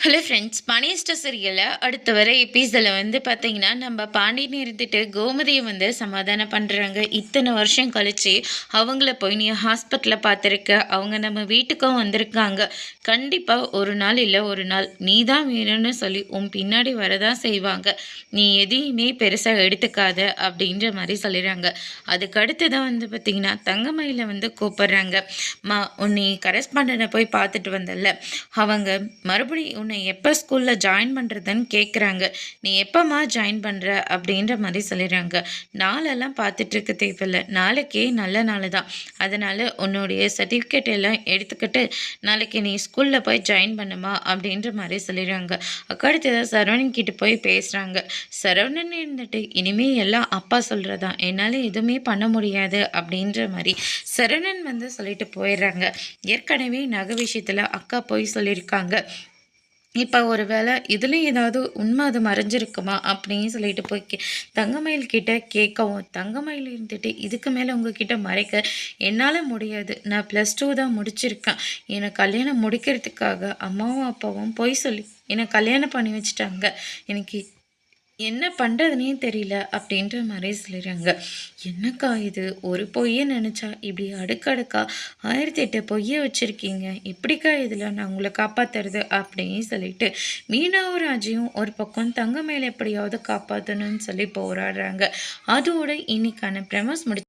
Hello friends மணிஷ்ட சீரியலில் அடுத்த வர எபிசோடில் வந்து பார்த்தீங்கன்னா நம்ம பாண்டியன் இருந்துட்டு கோமதியை வந்து சமாதானம் பண்ணுறாங்க இத்தனை வருஷம் கழித்து அவங்கள போய் நீ ஹாஸ்பிட்டலில் பார்த்துருக்க அவங்க நம்ம வீட்டுக்கும் வந்திருக்காங்க. கண்டிப்பாக ஒரு நாள் இல்லை ஒரு நாள் நீ தான் வேணும்னு சொல்லி உன் பின்னாடி வரதான் செய்வாங்க. நீ எதையுமே பெருசாக எடுத்துக்காத அப்படின்ற மாதிரி சொல்லிடுறாங்க. அதுக்கு அடுத்து தான் வந்து பார்த்திங்கன்னா தங்கமயில வந்து கூப்பிட்றாங்க. மா உன்னை கரஸ்பாண்டனை போய் பார்த்துட்டு வந்தல அவங்க மறுபடியும் உன்னை எப்போ ஸ்கூலில் ஜாயின் பண்ணுறதுன்னு கேட்குறாங்க நீ எப்போம்மா ஜாயின் பண்ணுற அப்படின்ற மாதிரி சொல்லிடுறாங்க. நாளெல்லாம் பார்த்துட்ருக்க தேவையில்லை. நாளைக்கே நல்ல நாள் தான். அதனால் உன்னுடைய சர்டிஃபிகேட் எல்லாம் எடுத்துக்கிட்டு நாளைக்கு நீ ஸ்கூலில் போய் ஜாயின் பண்ணுமா அப்படின்ற மாதிரி சொல்லிடுறாங்க. அக்கடுத்ததான் சரவணன் கிட்ட போய் பேசுகிறாங்க சரவணன் இருந்துட்டு இனிமேல் எல்லாம் அப்பா சொல்கிறதா என்னால் எதுவுமே பண்ண முடியாது அப்படின்ற மாதிரி சரவணன் வந்து சொல்லிட்டு போயிடுறாங்க. ஏற்கனவே நகை விஷயத்தில் அக்கா போய் சொல்லியிருக்காங்க. இப்போ ஒரு வேளை இதுலேயும் ஏதாவது உண்மை அது மறைஞ்சிருக்குமா அப்படின்னு சொல்லிட்டு போய் கே தங்கமயில் கிட்ட கேட்கவும் தங்கமயில் இருந்துட்டு இதுக்கு மேலே உங்ககிட்ட மறைக்க என்னால் முடியாது. நான் ப்ளஸ் டூ தான் முடிச்சிருக்கேன். என்னை கல்யாணம் முடிக்கிறதுக்காக அம்மாவும் அப்பாவும் போய் சொல்லி என்னை கல்யாணம் பண்ணி வச்சுட்டாங்க. எனக்கு என்ன பண்ணுறதுனே தெரியல அப்படின்ற மாதிரி சொல்லிடுறாங்க. என்னக்கா இது? ஒரு பொய்யை நினச்சா இப்படி அடுக்கடுக்கா ஆயிரத்தி எட்டு பொய்யை வச்சுருக்கீங்க. எப்படிக்கா இதில் நான் உங்களை காப்பாற்றுறது அப்படின்னு சொல்லிட்டு மீனாவும் ராஜியும் ஒரு பக்கம் தங்க மேலே எப்படியாவது காப்பாற்றணும்னு சொல்லி போராடுறாங்க. அதோட இன்னைக்கான பிரமஸ் முடி